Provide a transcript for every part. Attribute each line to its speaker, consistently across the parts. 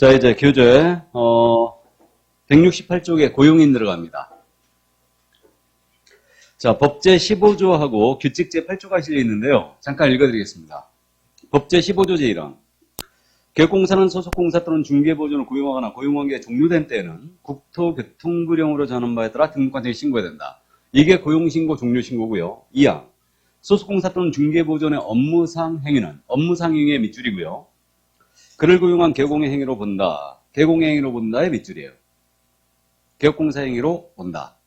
Speaker 1: 자, 이제 교재, 어, 168쪽에 고용인 들어갑니다. 자, 법제 15조하고 규칙 제 8조가 실려 있는데요. 잠깐 읽어드리겠습니다. 법제 15조 제1항. 개공사는 소속공사 또는 중개보조를 고용하거나 고용관계가 종료된 때에는 국토교통부령으로 전한 바에 따라 등록관청에 신고해야 된다. 이게 고용신고 종료신고고요. 2항. 소속공사 또는 중개보조의 업무상 행위는 업무상 행위의 밑줄이고요. 그를 고용한 개공의 행위로 본다. 개공의 행위로 본다의 밑줄이에요. 개업공사 행위로 본다.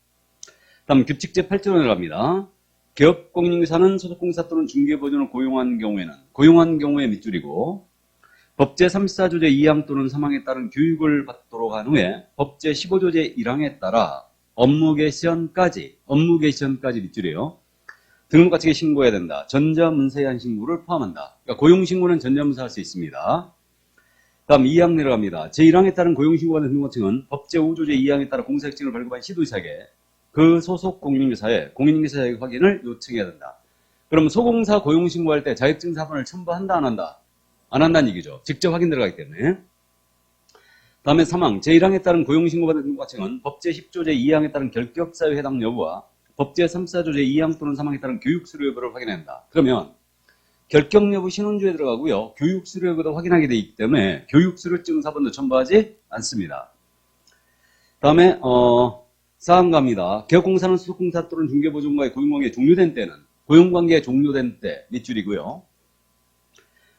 Speaker 1: 다음 규칙 제 8조로 갑니다. 개업공인사는 소속공사 또는 중개보조를 고용한 경우에는 고용한 경우의 밑줄이고 법제 34조 제 2항 또는 3항에 따른 교육을 받도록 한 후에 법제 15조 제 1항에 따라 업무 개시연까지 업무 개시연까지 밑줄이에요. 등록가치에 신고해야 된다. 전자문서에 한 신고를 포함한다. 그러니까 고용신고는 전자문서 할 수 있습니다. 다음 2항 내려갑니다. 제1항에 따른 고용신고가 된 등록증은 법제 5조제 2항에 따라 공사획증을 발급한 시도의사에게 그 소속 공인인계사에 공인인계사의 확인을 요청해야 된다. 그럼 소공사 고용신고할 때 자격증 사본을 첨부한다 안 한다? 안 한다는 얘기죠. 직접 확인 들어가기 때문에. 다음에 3항 제1항에 따른 고용신고받은 등록증은 법제 10조 제 2항에 따른 결격사유 해당 여부와 법제 3, 4조제 2항 또는 3항에 따른 교육수료 여부를 확인한다. 그러면 결격 여부 신원조에 들어가고요. 교육수료 여부도 확인하게 되어 있기 때문에 교육수료증 사본도 첨부하지 않습니다. 다음에 어, 사항 갑니다. 개업공사는 소속공사 또는 중개보증과의 고용관계 종료된 때는 고용관계 종료된 때 밑줄이고요.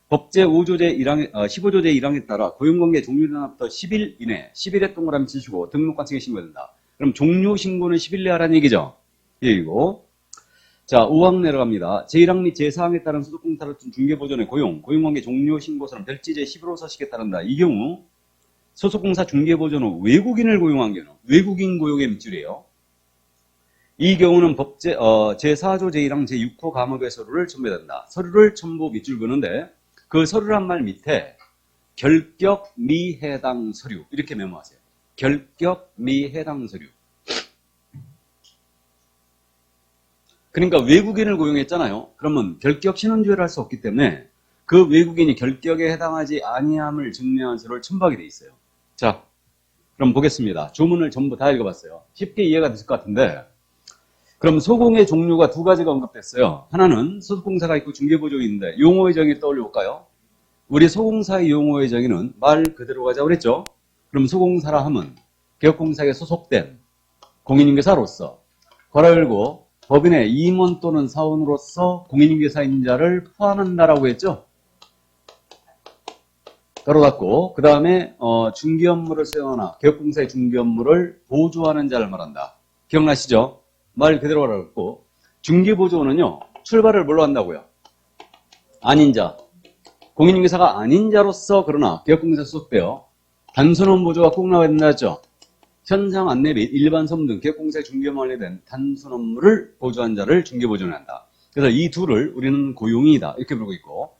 Speaker 1: 법제 5조제 1항, 어, 15조제 1항에 따라 고용관계 종료된 날부터 10일 이내, 10일에 동그라미 치시고 등록관청에 신고된다. 그럼 종료 신고는 10일 내에 하라는 얘기죠. 이 얘기고. 자, 5항 내려갑니다. 제1항 및 제4항에 따른 소속공사를 둔 중개보존의 고용, 고용관계 종료 신고서는 별지제 11호 서식에 따른다. 이 경우 소속공사 중개보존은 외국인을 고용한 경우, 외국인 고용의 밑줄이에요. 이 경우는 법제, 어, 제4조 제1항 제6호 감업의 서류를 첨부해야 된다. 서류를 첨부 밑줄 그는데 그 서류란 말 밑에 결격 미 해당 서류 이렇게 메모하세요. 결격 미 해당 서류. 그러니까 외국인을 고용했잖아요. 그러면 결격 신원조회를 할 수 없기 때문에 그 외국인이 결격에 해당하지 아니함을 증명한 서류를 첨부하게 돼 있어요. 자, 그럼 보겠습니다. 조문을 전부 다 읽어봤어요. 쉽게 이해가 됐을 것 같은데 그럼 소공의 종류가 두 가지가 언급됐어요. 하나는 소속공사가 있고 중개보조인데 용어의 정의 떠올려 볼까요? 우리 소공사의 용어의 정의는 말 그대로 가자고 그랬죠? 그럼 소공사라 함은 개업공사에 소속된 공인인계사로서 괄호 열고 법인의 임원 또는 사원으로서 공인인계사인 자를 포함한다라고 했죠? 괄호 닫고 그 다음에 어, 중개 업무를 수행하나 개업공사의 중개 업무를 보조하는 자를 말한다. 기억나시죠? 말 그대로 알았고 중개 보조는요 출발을 뭘로 한다고요? 아닌 자 공인인계사가 아닌 자로서 그러나 기업공사 소속되어 단순원 보조가 꼭 나와야 된다 했죠 현상 안내 및 일반 서문 등 기업공사의 중개업무에 관련된 단순 업무를 보조한 자를 중개보조를 한다 그래서 이 둘을 우리는 고용이다 이렇게 부르고 있고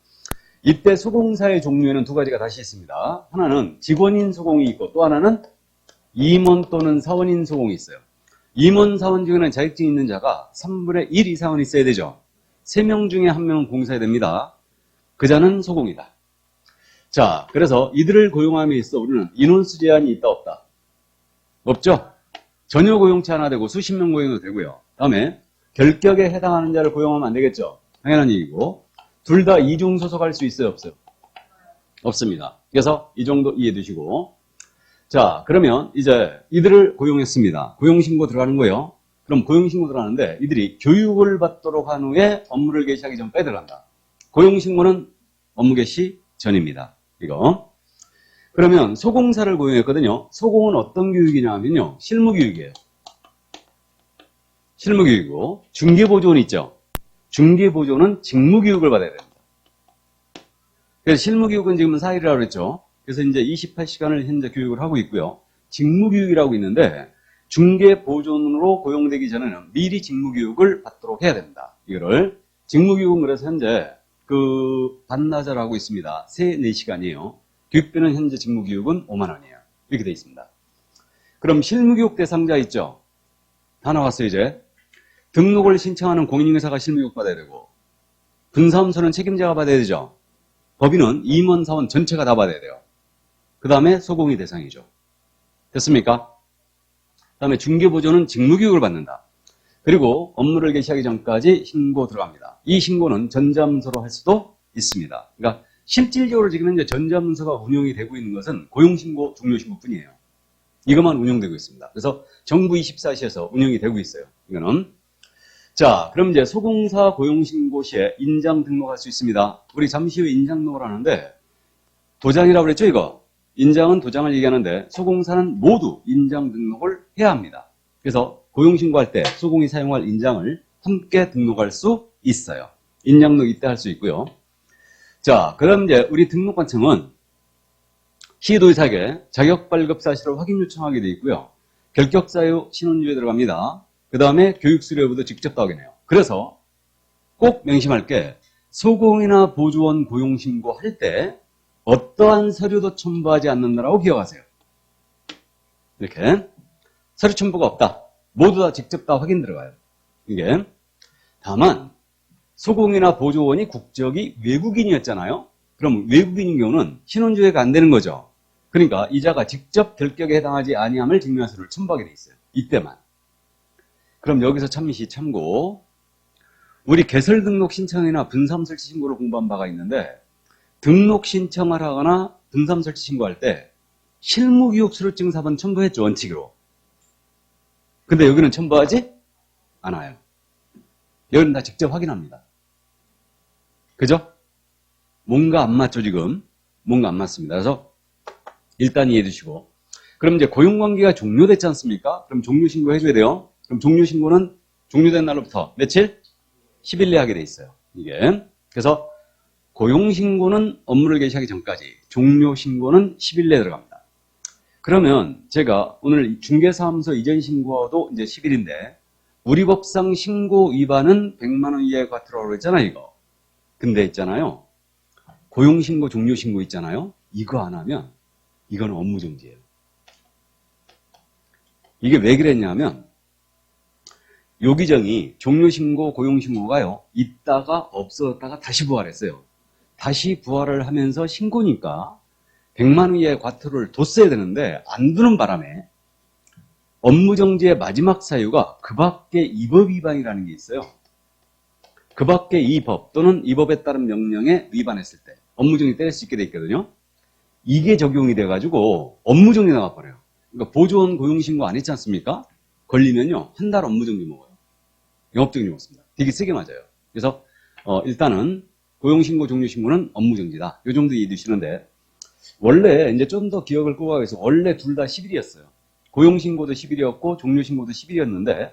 Speaker 1: 이때 소공사의 종류에는 두 가지가 다시 있습니다 하나는 직원인 소공이 있고 또 하나는 임원 또는 사원인 소공이 있어요 임원 사원 중에는 자격증 있는 자가 3분의 1 이상은 있어야 되죠. 3명 중에 1명은 공사해야 됩니다. 그 자는 소공이다. 자, 그래서 이들을 고용함에 있어 우리는 인원수 제한이 있다 없다. 없죠? 전혀 고용치 않아 되고 수십 명 고용도 되고요. 다음에 결격에 해당하는 자를 고용하면 안 되겠죠? 당연한 얘기고 둘 다 이중 소속할 수 있어요 없어요? 없습니다. 그래서 이 정도 이해해 두시고 자, 그러면 이제 이들을 고용했습니다. 고용신고 들어가는 거예요. 그럼 고용신고 들어가는데 이들이 교육을 받도록 한 후에 업무를 개시하기 전 빼 들어간다. 고용신고는 업무 개시 전입니다. 이거. 그러면 소공사를 고용했거든요. 소공은 어떤 교육이냐 하면요. 실무교육이에요. 실무교육이고 중개보조는 있죠. 중개보조는 직무교육을 받아야 됩니다. 그래서 실무교육은 지금 4일이라고 그랬죠. 그래서 이제 28시간을 현재 교육을 하고 있고요. 직무교육이라고 있는데 중개보존으로 고용되기 전에는 미리 직무교육을 받도록 해야 됩니다. 이거를 직무교육은 그래서 현재 그 반나절 하고 있습니다. 3, 4시간이에요. 교육비는 현재 직무교육은 5만 원이에요. 이렇게 돼 있습니다. 그럼 실무교육 대상자 있죠? 다 나왔어요 이제. 등록을 신청하는 공인인계사가 실무교육 받아야 되고 분사업소는 책임자가 받아야 되죠. 법인은 임원 사원 전체가 다 받아야 돼요. 그 다음에 소공이 대상이죠. 됐습니까? 그 다음에 중개보조는 직무교육을 받는다. 그리고 업무를 개시하기 전까지 신고 들어갑니다. 이 신고는 전자문서로 할 수도 있습니다. 그러니까 실질적으로 지금 현재 전자문서가 운영이 되고 있는 것은 고용신고, 종료신고뿐이에요. 이것만 운영되고 있습니다. 그래서 정부 24시에서 운영이 되고 있어요. 이거는. 자, 그럼 이제 소공사 고용신고 시에 인장 등록할 수 있습니다. 우리 잠시 후에 인장 등록을 하는데 도장이라고 그랬죠, 이거? 인장은 도장을 얘기하는데 소공사는 모두 인장 등록을 해야 합니다. 그래서 고용신고할 때 소공이 사용할 인장을 함께 등록할 수 있어요. 인장 등록 이때 할 수 있고요. 자, 그럼 이제 우리 등록관청은 시도의사에게 자격 발급 사실을 확인 요청하게 돼 있고요. 결격 사유 신원주에 들어갑니다. 그 다음에 교육 수료 여부도 직접 확인해요. 그래서 꼭 명심할 게 소공이나 보조원 고용 신고 할 때 어떠한 서류도 첨부하지 않는다라고 기억하세요. 이렇게 서류 첨부가 없다. 모두 다 직접 다 확인 들어가요. 이게 다만 소공이나 보조원이 국적이 외국인이었잖아요. 그럼 외국인인 경우는 신원조회가 안 되는 거죠. 그러니까 이자가 직접 결격에 해당하지 아니함을 증명할 서류를 첨부하게 돼 있어요. 이때만. 그럼 여기서 참시 참고 우리 개설 등록 신청이나 분삼 설치 신고를 공부한 바가 있는데 등록 신청을 하거나 분삼 설치 신고할 때 실무 교육 수료증 사본 첨부했죠 원칙으로. 근데 여기는 첨부하지 않아요. 여기는 다 직접 확인합니다. 그죠? 뭔가 안 맞죠 지금? 뭔가 안 맞습니다. 그래서 일단 이해해 두시고 그럼 이제 고용관계가 종료됐지 않습니까? 그럼 종료신고 해줘야 돼요. 그럼 종료신고는 종료된 날로부터 며칠? 10일 내에 하게 돼 있어요. 이게. 그래서 고용신고는 업무를 개시하기 전까지, 종료신고는 10일 내에 들어갑니다. 그러면 제가 오늘 중개사무소 이전 신고도 이제 10일인데, 우리 법상 신고 위반은 100만원 이하의 과태료라고 그랬잖아요, 이거. 근데 있잖아요. 고용신고, 종료신고 있잖아요. 이거 안 하면, 이건 업무 정지예요. 이게 왜 그랬냐면, 요 규정이 종료신고, 고용신고가요, 있다가 없어졌다가 다시 부활했어요. 다시 부활을 하면서 신고니까 100만 위의 과태료를 뒀어야 되는데 안 두는 바람에 업무정지의 마지막 사유가 그 밖에 이법 위반이라는 게 있어요. 그 밖에 이 법 또는 이 법에 따른 명령에 위반했을 때 업무정지 때릴 수 있게 돼 있거든요. 이게 적용이 돼가지고 업무정지 나가버려요. 그러니까 보조원 고용신고 안 했지 않습니까? 걸리면요 한 달 업무정지 먹어요. 영업정지 먹습니다. 되게 세게 맞아요. 그래서 어, 일단은 고용신고 종료신고는 업무정지다. 요 정도 이해 두시는데 원래 이제 좀 더 기억을 꼬아서 원래 둘 다 10일이었어요. 고용신고도 10일이었고 종료신고도 10일이었는데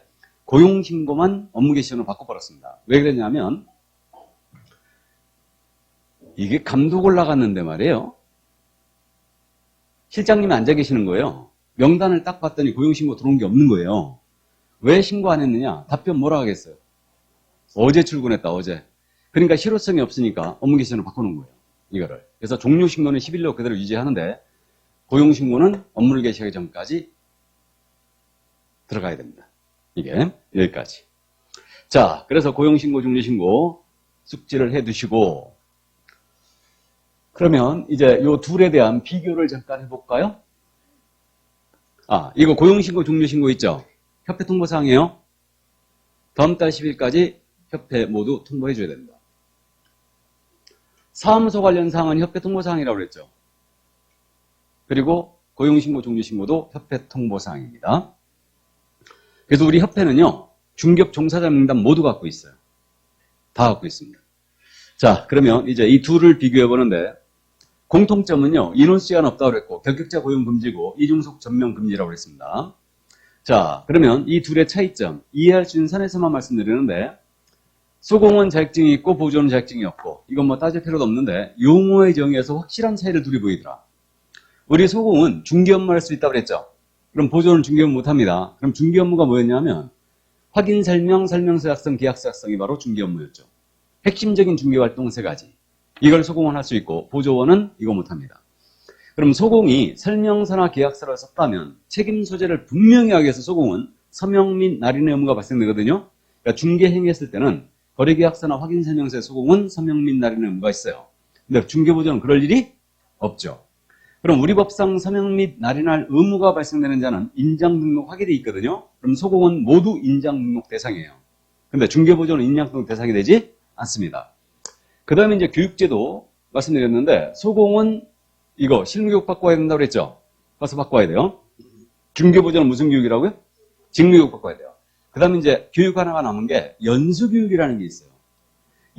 Speaker 1: 고용신고만 업무 개시전으로 바꿔버렸습니다. 왜 그랬냐면 이게 감독을 나갔는데 말이에요. 실장님이 앉아 계시는 거예요. 명단을 딱 봤더니 고용신고 들어온 게 없는 거예요. 왜 신고 안 했느냐? 답변 뭐라 하겠어요? 어제 출근했다, 어제. 그러니까 실효성이 없으니까 업무 개시전으로 바꾸는 거예요. 이거를. 그래서 종료 신고는 10일로 그대로 유지하는데 고용 신고는 업무를 개시하기 전까지 들어가야 됩니다. 이게 여기까지. 자, 그래서 고용 신고, 종료 신고 숙지를 해 두시고 그러면 이제 요 둘에 대한 비교를 잠깐 해볼까요? 아, 이거 고용 신고, 종료 신고 있죠? 협회 통보 사항이에요. 다음 달 10일까지 협회 모두 통보해 줘야 됩니다. 사무소 관련 사항은 협회 통보 사항이라고 그랬죠. 그리고 고용신고, 종료신고도 협회 통보 사항입니다. 그래서 우리 협회는요, 중격 종사자 명단 모두 갖고 있어요. 다 갖고 있습니다. 자, 그러면 이제 이 둘을 비교해 보는데, 공통점은요, 인원 시간 없다고 그랬고, 결격자 고용 금지고, 이중속 전면 금지라고 그랬습니다. 자, 그러면 이 둘의 차이점, 이해할 수 있는 선에서만 말씀드리는데, 수공은 자격증이 있고 보조는 자격증이 없고 이건 뭐 따질 필요도 없는데 용어의 정의에서 확실한 차이를 둘이 보이더라. 우리 소공은 중개 업무를 할수 있다고 그랬죠. 그럼 보조는 중개 업무 못합니다. 그럼 중개 업무가 뭐였냐면 확인 설명, 설명서 작성, 계약서 작성이 바로 중개 업무였죠. 핵심적인 중개 활동 세 가지. 이걸 소공은 할 수 있고 보조원은 이거 못합니다. 그럼 소공이 설명서나 계약서를 썼다면 책임 소재를 분명히 하기 위해서 소공은 서명 및 날인의 의무가 발생되거든요. 그러니까 중개 행위했을 때는 거래계약서나 확인 설명서의 소공은 서명 및 날인의 의무가 있어요. 근데 중개보조는 그럴 일이 없죠. 그럼 우리 법상 서명 및 날인할 의무가 발생되는 자는 인장 등록하게 돼 있거든요. 그럼 소공은 모두 인장 등록 대상이에요. 근데 중개보조는 인장 등록 대상이 되지 않습니다. 그 다음에 이제 교육제도 말씀드렸는데 소공은 이거 실무교육 와야 된다고 그랬죠? 가서 와야 돼요. 중개보조는 무슨 교육이라고요? 직무교육 와야 돼요. 그 다음에 이제 교육 하나가 남은 게 연수교육이라는 게 있어요.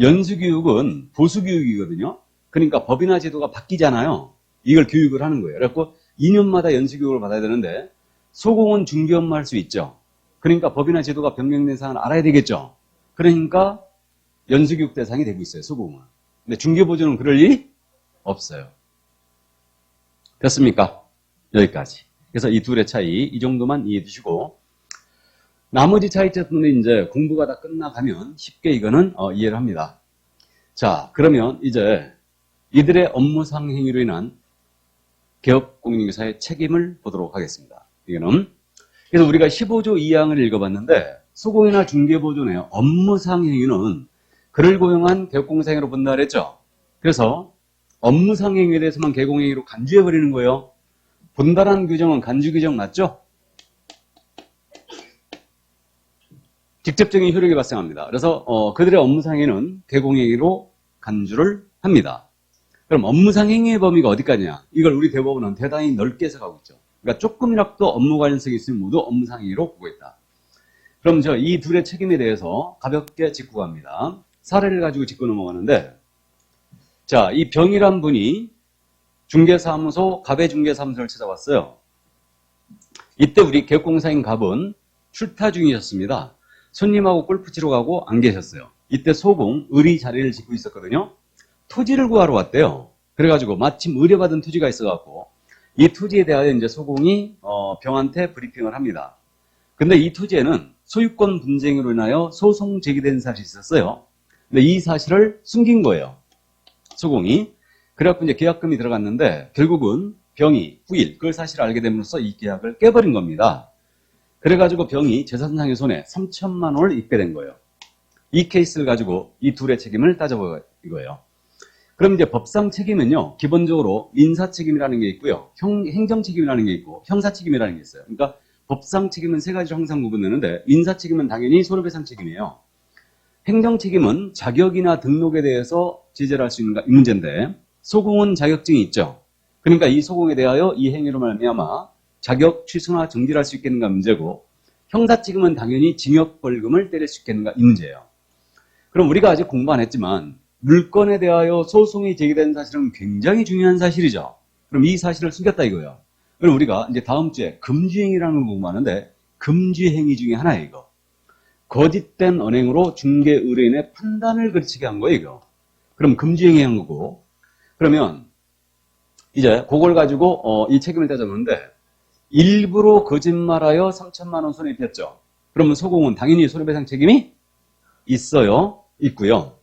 Speaker 1: 연수교육은 보수교육이거든요. 그러니까 법이나 제도가 바뀌잖아요. 이걸 교육을 하는 거예요. 그래갖고 2년마다 연수교육을 받아야 되는데 소공은 중개 업무 할수 있죠. 그러니까 법이나 제도가 변경된 사항을 알아야 되겠죠. 그러니까 연수교육 대상이 되고 있어요. 소공은. 근데 중개보조는 그럴 일이 없어요. 됐습니까? 여기까지. 그래서 이 둘의 차이 이 정도만 이해해 주시고 나머지 차이점은 이제 공부가 다 끝나가면 쉽게 이거는 어, 이해를 합니다. 자, 그러면 이제 이들의 업무상 행위로 인한 개업 공인중개사의 책임을 보도록 하겠습니다. 이거는 그래서 우리가 15조 2항을 읽어봤는데 소공이나 중개보조의 업무상 행위는 그를 고용한 개업공사행위로 그랬죠. 그래서 업무상 행위에 대해서만 개공행위로 간주해버리는 거예요. 본다라는 규정은 간주 규정 맞죠? 직접적인 효력이 발생합니다. 그래서 어, 그들의 업무상행위는 개공행위로 간주를 합니다. 그럼 업무상 행위의 범위가 어디까지냐? 이걸 우리 대법원은 대단히 넓게 해석하고 있죠. 그러니까 조금이라도 업무 관련성이 있으면 모두 업무상 행위로 보고 있다. 그럼 저 이 둘의 책임에 대해서 가볍게 짚고 갑니다. 사례를 가지고 짚고 넘어가는데 자, 이 병이란 분이 중개사무소, 갑의 중개사무소를 찾아왔어요. 이때 우리 개업공사인 갑은 출타 중이셨습니다. 손님하고 골프 치러 가고 안 계셨어요. 이때 소공, 의리 자리를 짓고 있었거든요. 토지를 구하러 왔대요. 그래가지고 마침 의뢰받은 토지가 있어갖고 이 토지에 대하여 이제 소공이 어, 병한테 브리핑을 합니다. 근데 이 토지에는 소유권 분쟁으로 인하여 소송 제기된 사실이 있었어요. 근데 이 사실을 숨긴 거예요. 소공이. 그래갖고 이제 계약금이 들어갔는데 결국은 병이 후일 그걸 사실을 알게 됨으로써 이 계약을 깨버린 겁니다. 그래가지고 병이 재산상의 손해 3천만 원을 입게 된 거예요. 이 케이스를 가지고 이 둘의 책임을 따져보고 이거예요. 그럼 이제 법상 책임은요, 기본적으로 민사 책임이라는 게 있고요, 형, 행정 책임이라는 게 있고, 형사 책임이라는 게 있어요. 그러니까 법상 책임은 세 가지로 항상 구분되는데, 민사 책임은 당연히 손해배상 책임이에요. 행정 책임은 자격이나 등록에 대해서 제재를 할 수 있는 이 문제인데, 소공은 자격증이 있죠. 그러니까 이 소공에 대하여 이 행위로 말미암아 자격 취소나 정지를 할 수 있겠는가 문제고, 형사 책임은 당연히 징역 벌금을 때릴 수 있겠는가 이 문제예요. 그럼 우리가 아직 공부 안 했지만 물건에 대하여 소송이 제기된 사실은 굉장히 중요한 사실이죠. 그럼 이 사실을 숨겼다 이거예요. 그럼 우리가 이제 다음 주에 금주행위라는 걸 공부하는데 금주행위 중에 하나예요, 이거. 거짓된 언행으로 중개 의뢰인의 판단을 그르치게 한 거예요, 이거. 그럼 금주행위 한 거고. 그러면 이제 그걸 가지고 어, 이 책임을 따져보는데 일부러 거짓말하여 3천만 원 손해 입혔죠. 그러면 소공은 당연히 손해배상 책임이 있어요. 있고요.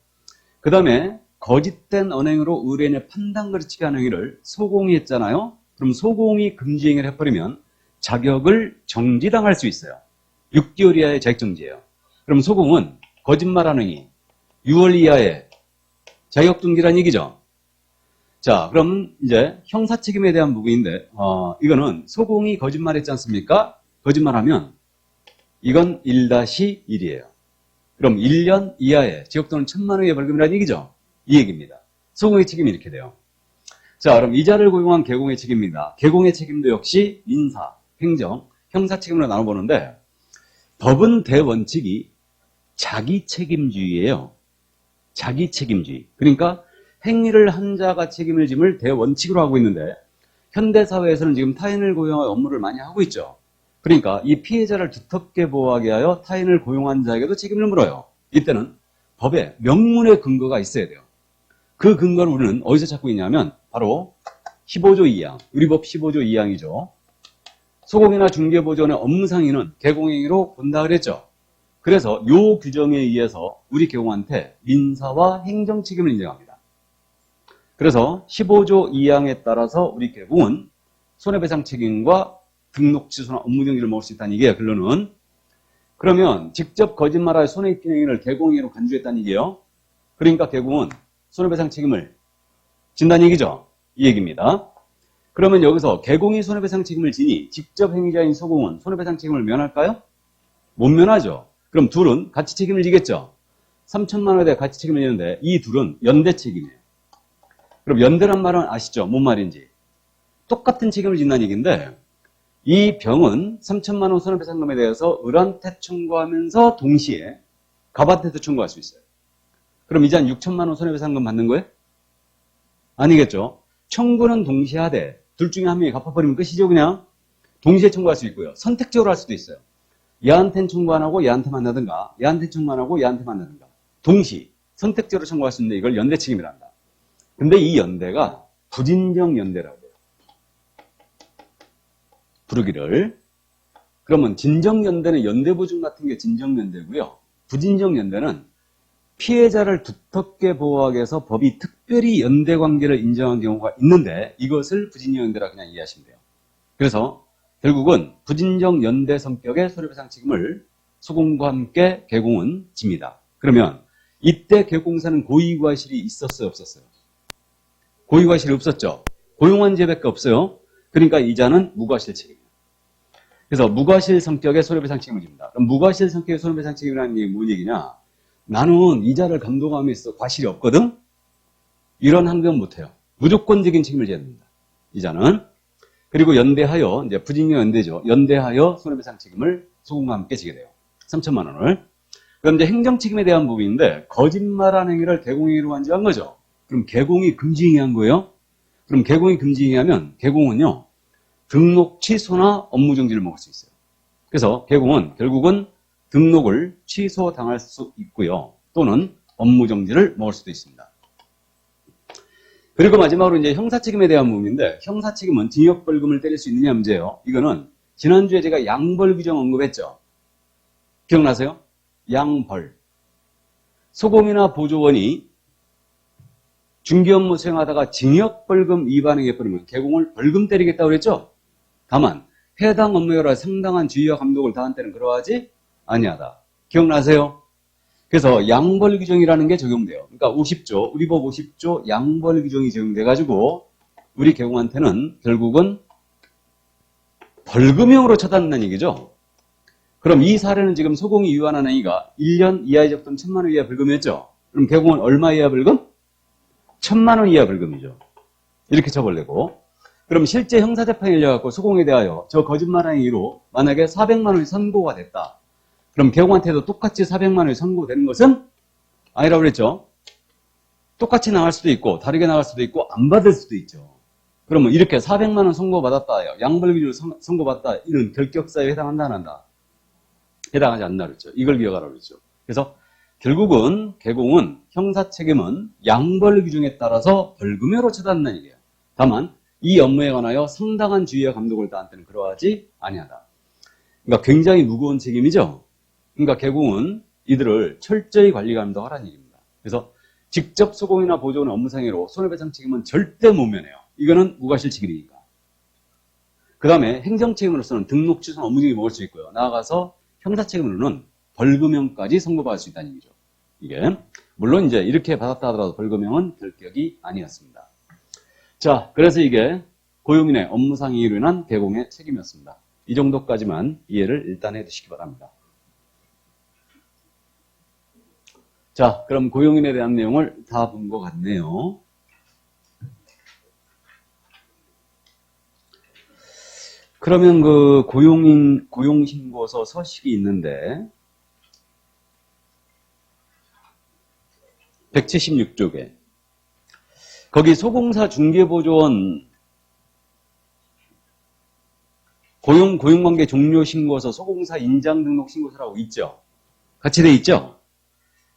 Speaker 1: 그 다음에 거짓된 언행으로 의뢰인의 판단 거르치게 하는 행위를 소공이 했잖아요. 그럼 소공이 금지 행위를 해버리면 자격을 정지당할 수 있어요. 6개월 이하의 자격 정지예요. 그럼 소공은 거짓말하는 행위, 6월 이하의 자격정지란 얘기죠. 자, 그럼 이제 형사 책임에 대한 부분인데 어, 이거는 소공이 거짓말했지 않습니까? 거짓말하면 이건 1-1이에요. 그럼 1년 이하의 지역 또는 천만 원의 벌금이라는 얘기죠. 이 얘기입니다. 소공의 책임이 이렇게 돼요. 자, 그럼 이자를 고용한 개공의 책임입니다. 개공의 책임도 역시 민사, 행정, 형사 책임으로 나눠보는데 법은 대원칙이 자기 책임주의예요. 자기 책임주의. 그러니까 행위를 한 자가 책임을 짐을 대원칙으로 하고 있는데 현대 사회에서는 지금 타인을 고용할 업무를 많이 하고 있죠. 그러니까 이 피해자를 두텁게 보호하게 하여 타인을 고용한 자에게도 책임을 물어요. 이때는 법에 명문의 근거가 있어야 돼요. 그 근거를 우리는 어디서 찾고 있냐면 바로 15조 2항, 우리법 15조 2항이죠. 소공이나 중개보존의 업무상의는 개공행위로 본다 그랬죠. 그래서 요 규정에 의해서 우리 개공한테 민사와 행정 책임을 인정합니다. 그래서 15조 2항에 따라서 우리 개공은 손해배상 책임과 등록 취소나 업무 정지를 먹을 수 있다는 얘기예요. 결론은. 그러면 직접 거짓말하여 손해입힌 행위를 개공행위로 간주했다는 얘기예요. 그러니까 개공은 손해배상 책임을 진다는 얘기죠. 이 얘기입니다. 그러면 여기서 개공이 손해배상 책임을 지니 직접 행위자인 소공은 손해배상 책임을 면할까요? 못 면하죠. 그럼 둘은 같이 책임을 지겠죠. 3천만 원에 대해 같이 책임을 지는데 이 둘은 연대 책임이에요. 그럼 연대란 말은 아시죠? 뭔 말인지. 똑같은 책임을 진다는 얘기인데 이 병은 3천만 원 손해배상금에 대해서 을한테 청구하면서 동시에 갑한테도 청구할 수 있어요. 그럼 이제 한 6천만 원 손해배상금 받는 거예요? 아니겠죠. 청구는 동시에 하되 둘 중에 한 명이 갚아버리면 끝이죠 그냥. 동시에 청구할 수 있고요. 선택적으로 할 수도 있어요. 얘한테는 청구 안 하고 얘한테만 하든가 얘한테 청구 안 하고 얘한테만 하든가 동시 선택적으로 청구할 수 있는데 이걸 연대 책임이란다. 근데 이 연대가 부진정 연대라고. 부르기를. 그러면 진정연대는 연대보증 같은 게 진정연대고요. 부진정연대는 피해자를 두텁게 보호하기 위해서 법이 특별히 연대 관계를 인정한 경우가 있는데 이것을 부진정연대라 그냥 이해하시면 돼요. 그래서 결국은 부진정 연대 성격의 손해배상 책임을 소공과 함께 개공은 집니다. 그러면 이때 개공사는 고의과실이 있었어요, 없었어요? 고의과실이 없었죠. 고용한 죄밖에 없어요. 그러니까 이자는 무과실 책임이에요. 그래서 무과실 성격의 손해배상 책임을 집니다. 그럼 무과실 성격의 손해배상 책임이라는 게 뭔 얘기냐? 나는 이자를 감독함에 있어 과실이 없거든? 이런 항변 못해요. 무조건적인 책임을 져야 됩니다. 이자는. 그리고 연대하여, 이제 부진경 연대죠. 연대하여 손해배상 책임을 소금과 함께 지게 돼요. 3천만 원을. 그럼 이제 행정 책임에 대한 부분인데, 거짓말한 행위를 개공행위로 간주한 거죠. 그럼 개공이 금지행위한 거예요? 그럼 개공이 금지행위하면 개공은요, 등록 취소나 업무 정지를 먹을 수 있어요. 그래서 개공은 결국은 등록을 취소당할 수 있고요. 또는 업무 정지를 먹을 수도 있습니다. 그리고 마지막으로 이제 형사 책임에 대한 부분인데 형사 책임은 징역 벌금을 때릴 수 있느냐 문제예요. 이거는 지난주에 제가 양벌 규정 언급했죠. 기억나세요? 양벌. 소공이나 보조원이 중개 업무 수행하다가 징역 벌금 위반행해버리면 개공을 벌금 때리겠다고 그랬죠? 다만 해당 업무에 따라 상당한 지휘와 감독을 다한 때는 그러하지 아니하다. 기억나세요? 그래서 양벌 규정이라는 게 적용돼요. 그러니까 50조, 우리 법 50조 양벌 규정이 적용돼 가지고 우리 개공한테는 결국은 벌금형으로 처단한다는 얘기죠. 그럼 이 사례는 지금 소공이 위반한 행위가 1년 이하의 적금 1천만 원 이하 벌금이었죠. 그럼 개공은 얼마 이하 벌금? 1천만 원 이하 벌금이죠. 이렇게 처벌되고 그럼 실제 형사재판이 열려갖고 소공에 대하여 저 거짓말 행위로 만약에 400만 원이 선고가 됐다. 그럼 개공한테도 똑같이 400만 원이 선고되는 것은 아니라고 그랬죠. 똑같이 나갈 수도 있고 다르게 나갈 수도 있고 안 받을 수도 있죠. 그러면 이렇게 400만 원 선고받았다. 양벌 기준으로 선고받다. 이런 결격사유에 해당한다 안 한다? 해당하지 않나 그랬죠. 이걸 기억하라고 그랬죠. 그래서 결국은 개공은 형사 책임은 양벌 규정에 따라서 벌금형으로 처단한다는 얘기예요. 다만 이 업무에 관하여 상당한 주의와 감독을 다한 때는 그러하지 아니하다. 그러니까 굉장히 무거운 책임이죠. 그러니까 개공은 이들을 철저히 관리 감독하라는 얘기입니다. 그래서 직접 소공이나 보조는 업무상해로 손해배상 책임은 절대 못 면해요. 이거는 무과실 책임이니까. 그 다음에 행정 책임으로서는 등록 취소 업무 중에 먹을 수 있고요. 나아가서 형사 책임으로는 벌금형까지 선고받을 수 있다는 얘기죠. 이게 물론 이제 이렇게 받았다 하더라도 벌금형은 결격이 아니었습니다. 자, 그래서 이게 고용인의 업무상 이의로 인한 개공의 책임이었습니다. 이 정도까지만 이해를 일단 해두시기 바랍니다. 자, 그럼 고용인에 대한 내용을 다 본 것 같네요. 그러면 그 고용인 고용신고서 서식이 있는데 176쪽에 거기 소공사 중개보조원 고용 고용관계 종료 신고서 소공사 인장 등록 신고서라고 있죠. 같이 돼 있죠.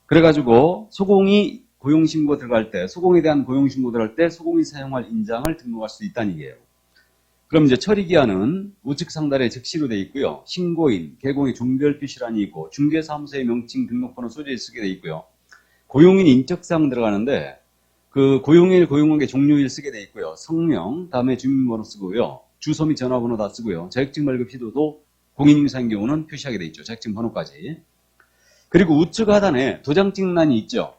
Speaker 1: 그래가지고 소공이 고용 신고 들어갈 때, 소공에 대한 고용 신고 들어갈 때 소공이 사용할 인장을 등록할 수 있다는 얘기예요. 그럼 이제 처리 기한은 우측 상단에 즉시로 돼 있고요. 신고인, 개공의 종별 표시란이 있고 중개사무소의 명칭 등록번호 소재에 쓰게 돼 있고요. 고용인 인적사항 들어가는데 그 고용일, 고용관계 종료일 쓰게 돼 있고요. 성명, 다음에 주민번호 쓰고요. 주소 및 전화번호 다 쓰고요. 자격증 발급 시도도 공인인사인 경우는 표시하게 돼 있죠. 자격증 번호까지. 그리고 우측 하단에 도장 찍란이 있죠.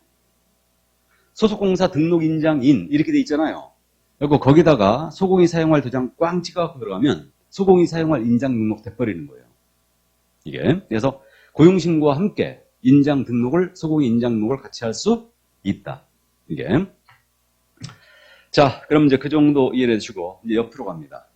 Speaker 1: 소속공사 등록 인장인 이렇게 돼 있잖아요. 그리고 거기다가 소공이 사용할 도장 꽝 찍어갖고 들어가면 소공이 사용할 인장 등록 돼버리는 거예요. 이게 그래서 고용신고와 함께 인장 등록을 소공이 인장 등록을 같이 할 수 있다. 이게 자, 그럼 이제 그 정도 이해해 주고 이제 옆으로 갑니다.